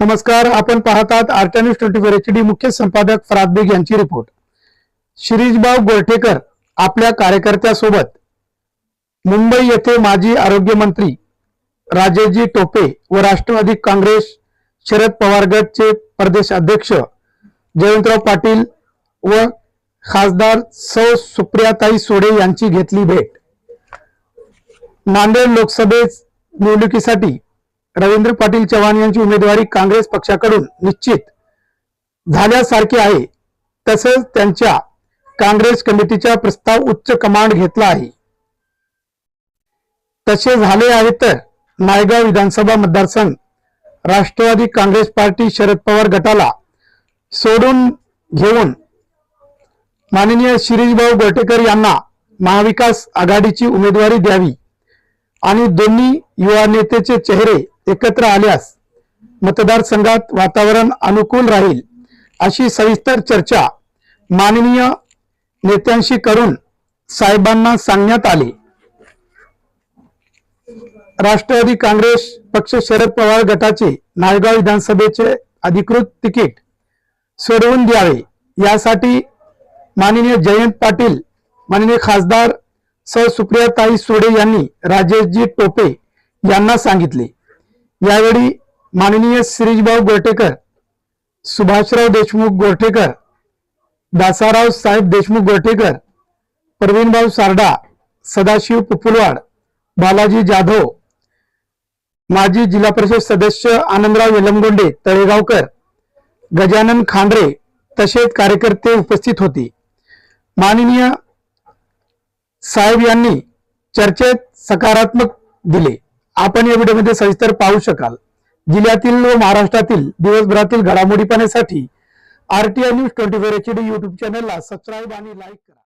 नमस्कार आपण पाहतात art news twenty four H D मुख्य संपादक फराद बेग यांची रिपोर्ट. शिरीषबाव गोरठेकर आपल्या कार्यकर्त्यासोबत मुंबई येथे माजी आरोग्यमंत्री राजेजी टोपे व राष्ट्रवादी काँग्रेस शरद पवार गटचे प्रदेश अध्यक्ष जयंतराव पाटील व खासदार सौ सुप्रियाताई सोडे यांची घेतली भेट. नांदेड लोकसभे निवडणुकीसाठी रवींद्र पाटील चव्हाण यांची उमेदवारी काँग्रेस पक्षाकडून निश्चित झाल्यासारखी आहे. तसेच त्यांच्या काँग्रेस कमिटीचा प्रस्ताव उच्च कमांड घेतला आहे. तसे झाले आहे तर नायगाव विधानसभा मतदारसंघ राष्ट्रवादी काँग्रेस पार्टी शरद पवार गटाला सोडून घेऊन माननीय शिरीषभाऊ गोटेकर यांना महाविकास आघाडीची उमेदवारी द्यावी आणि दोन्ही युवा नेतेचे चेहरे एकत्र आल्यास मतदारसंघात वातावरण अनुकूल राहील अशी सविस्तर चर्चा माननीय नेत्यांशी करून साहेबांना सांगण्यात आले. राष्ट्रवादी काँग्रेस पक्ष शरद पवार गटाचे नायगाव विधानसभेचे अधिकृत तिकीट सोडवून द्यावे यासाठी माननीय जयंत पाटील माननीय खासदार सौ सुप्रियाताई सोडे यांनी राजेशजी टोपे यांना सांगितले. यावेळी माननीय श्रीजभाऊ गोरटेकर सुभाषराव देशमुख गोरठेकर दासाराव साहेब देशमुख गोरठेकर प्रवीणभाऊ सारडा सदाशिव पुपुलवाड बालाजी जाधव माजी जिल्हा परिषद सदस्य आनंदराव येलमगोंडे तळेगावकर गजानन खांडरे तसेच कार्यकर्ते उपस्थित होते. माननीय साहेब यांनी चर्चेत सकारात्मक दिले. आपण या व्हिडिओमध्ये सविस्तर पाहू शकाल. जिल्ह्यातील व महाराष्ट्रातील दिवसभरातील घडामोडी पाहण्यासाठी RTI news twenty four H D YouTube चॅनलला सबस्क्राईब आणि लाईक करा.